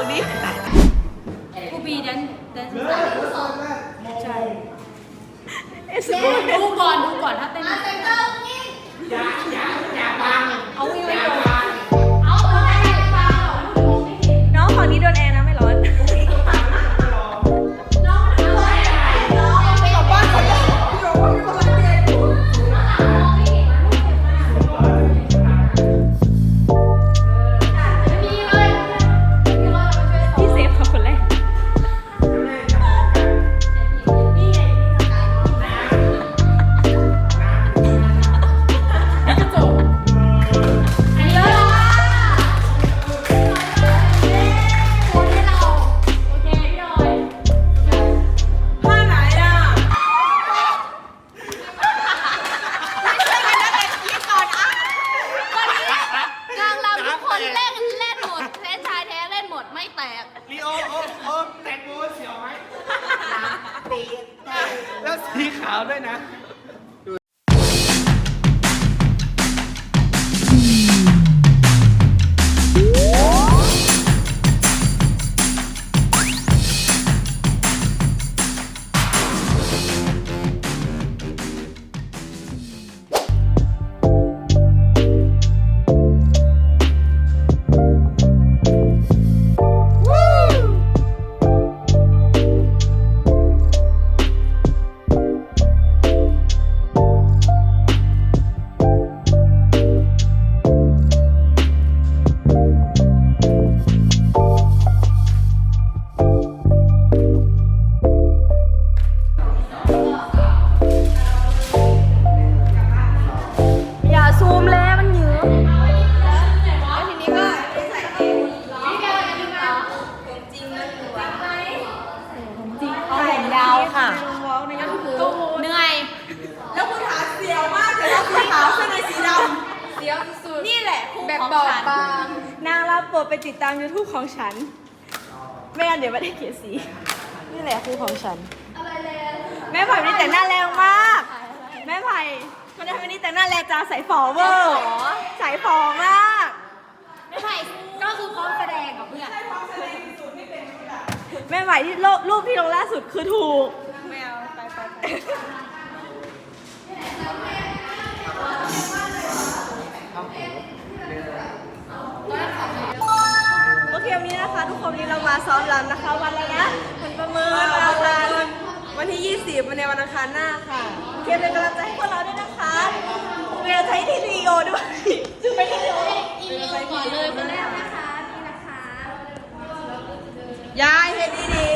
อาดิกูบีแดนแดนซ์เอสดูก่อนดูก่อนถ้าเต้น อย่าอย่าอย่าบัง เอาวิวเอา อย่ นี่แหละครูของฉัน แม่ไผ่วันนี้แต่งหน้าแรงมาก แม่ไผ่วันนี้วันนี้แต่งหน้าแรงจ้าใส่ฝอเวอร์ใส่ฝอมากไม่ใช่ก็คือพร้อมแสดงกับเพื่อนแม่ใหม่ที่โลรูปที่ลงล่าสุดคือถูกไม่เอาไปไปไป โอเควันนี้นะคะ ทุกคนวันนี้เรามาซ้อมรำนะคะ วันอะไรนะวันประเมินวันอังคารวันที่ 20วันในวันอังคารหน้าค่ะโอเคเป็นกำลังใจให้พวกเราด้วยนะคะเป็นกำลังใจให้ที่ดีโอด้วยจะไปที่ดีโออีเมลก่อนเลยคนแรกนะคะนี่นะคะยายเฮ็ดดีดี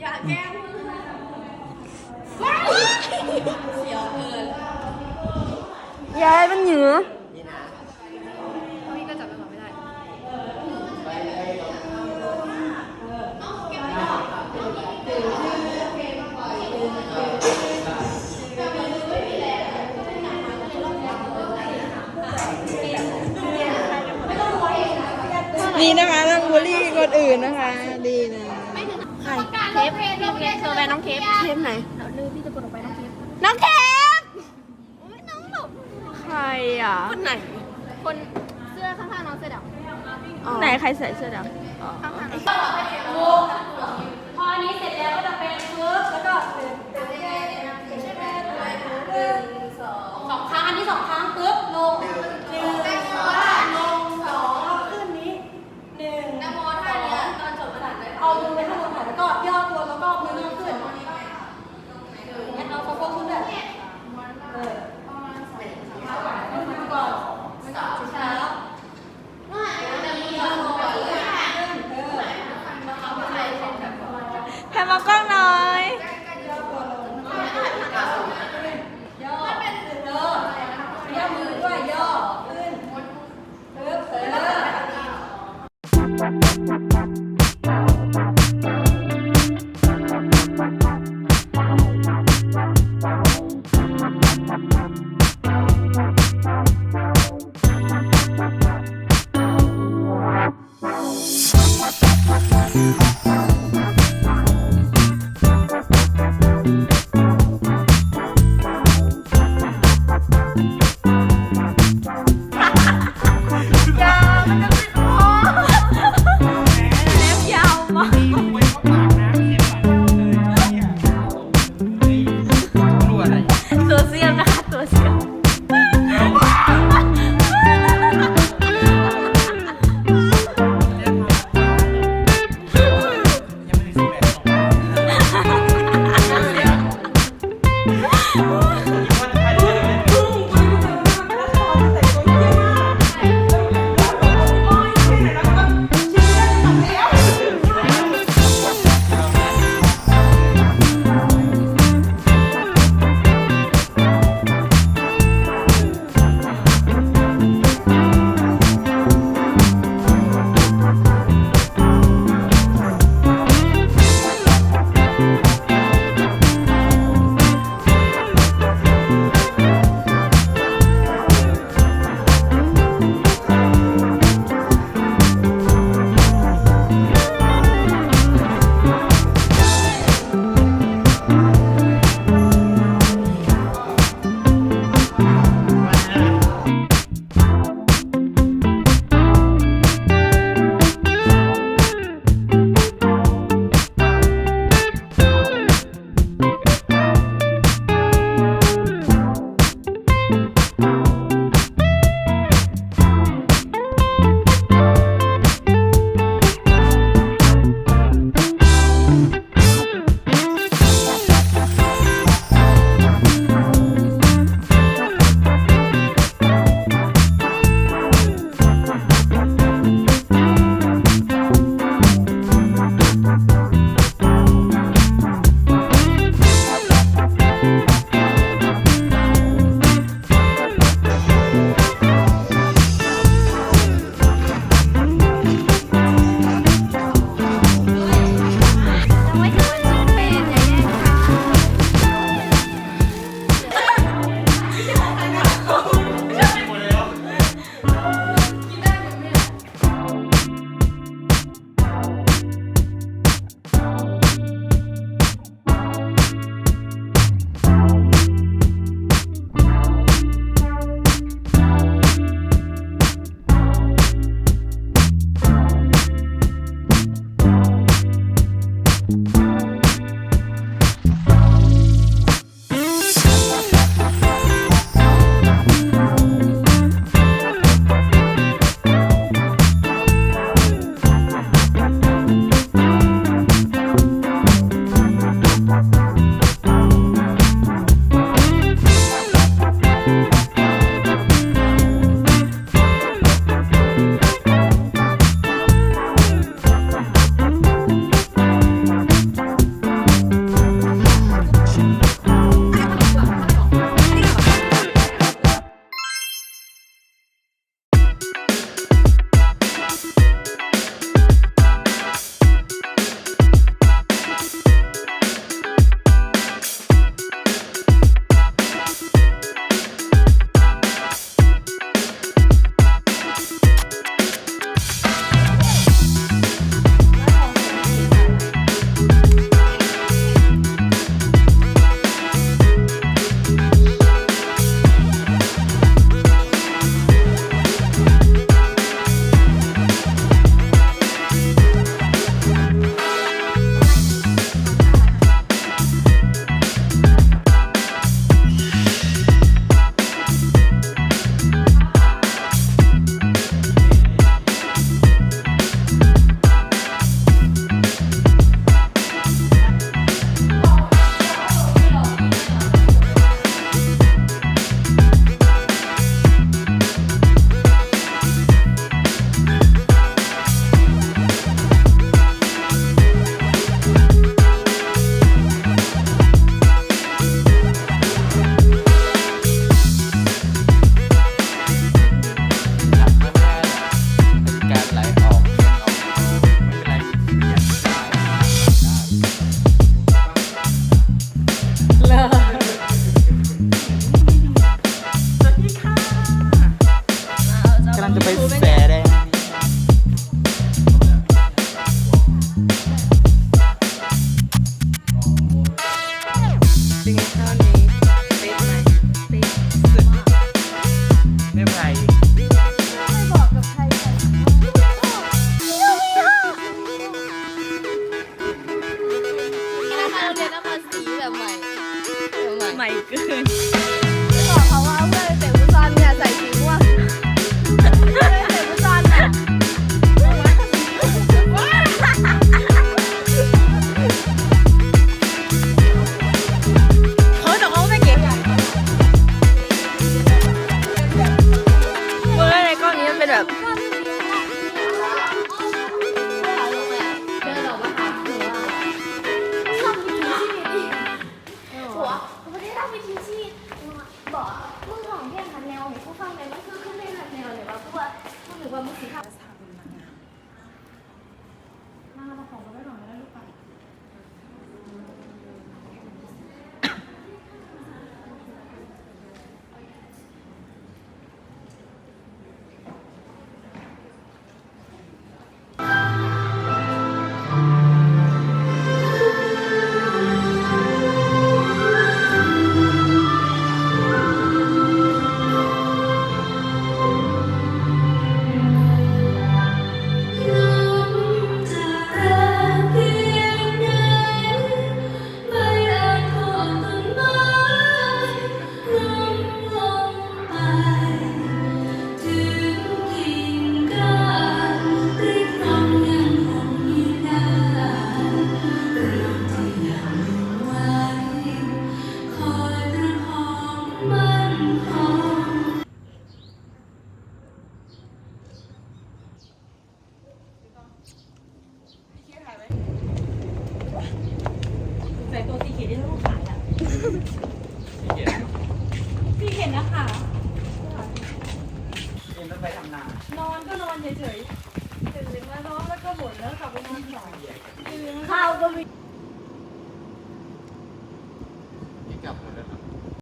อย่าแกล้งเสียวเกินยายมันเหนือ ดีนะคะต้องบูลลี่คนอื่นนะคะ ดีนะการเทปเทปเทปเทปเธอไปน้องเทปเทปไหนเราลืมพี่จะกดออกไปน้องเทปน้องเทปอุ้ยน้องหลบใครอะคนไหน คนเสื้อข้างๆน้องเสื้อดำไหนใครใส่เสื้อดำอ๋อข้างๆน้องพออันนี้เสร็จแล้วก็จะเป็นปึ๊บแล้วก็สองครั้งอันนี้สองครั้งปึ๊บลงหนึ่ง